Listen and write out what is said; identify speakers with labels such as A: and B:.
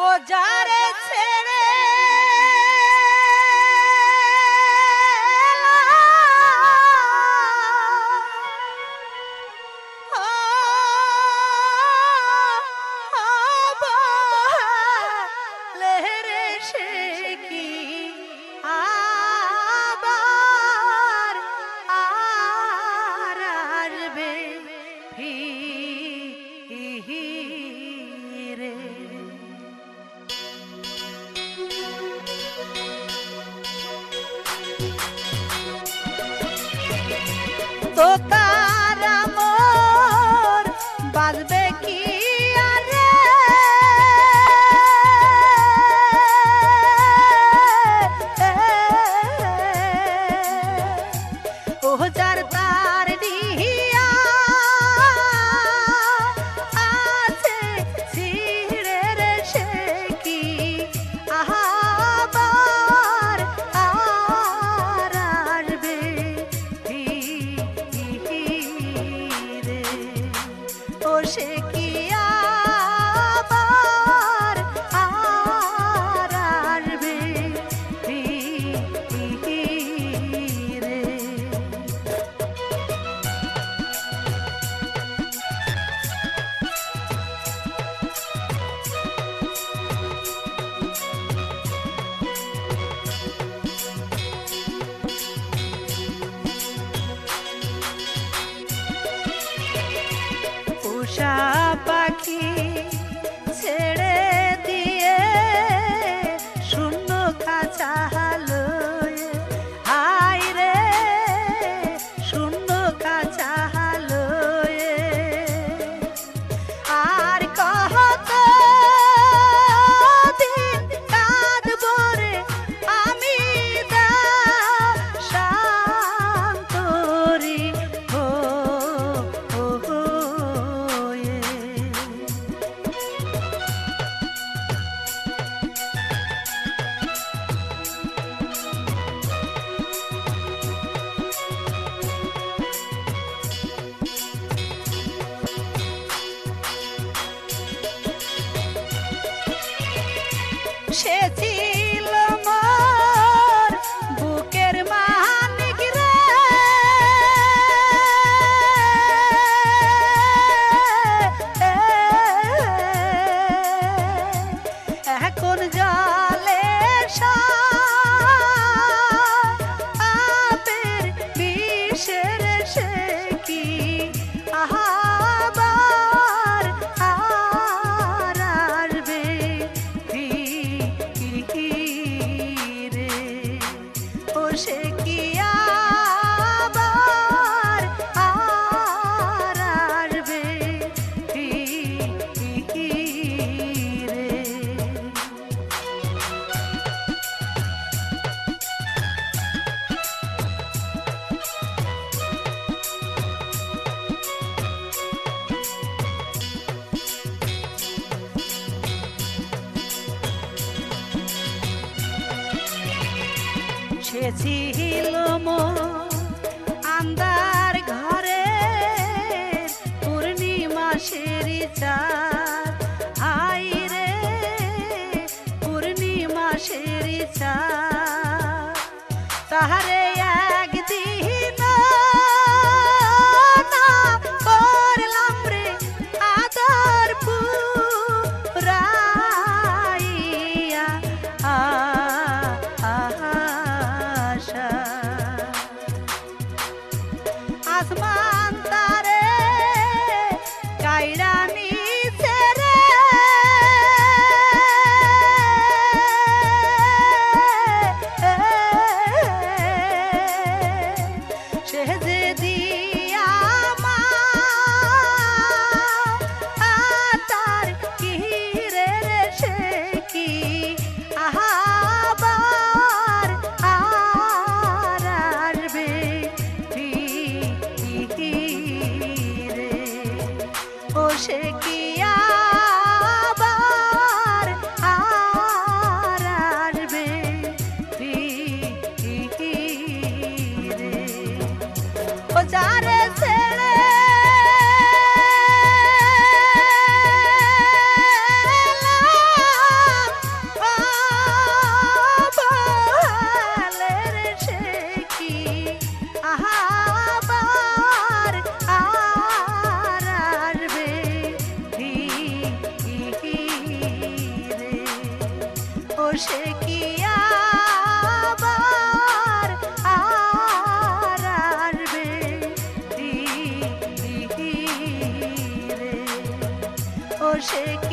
A: ও যারে তোতা পোষা পাখি। Che, গেছিল মোর আন্দার ঘরে পূর্ণিমা সেরি চাঁদ। আই রে পূর্ণিমা সেরি চাঁদ। তাহারে 什么？shake.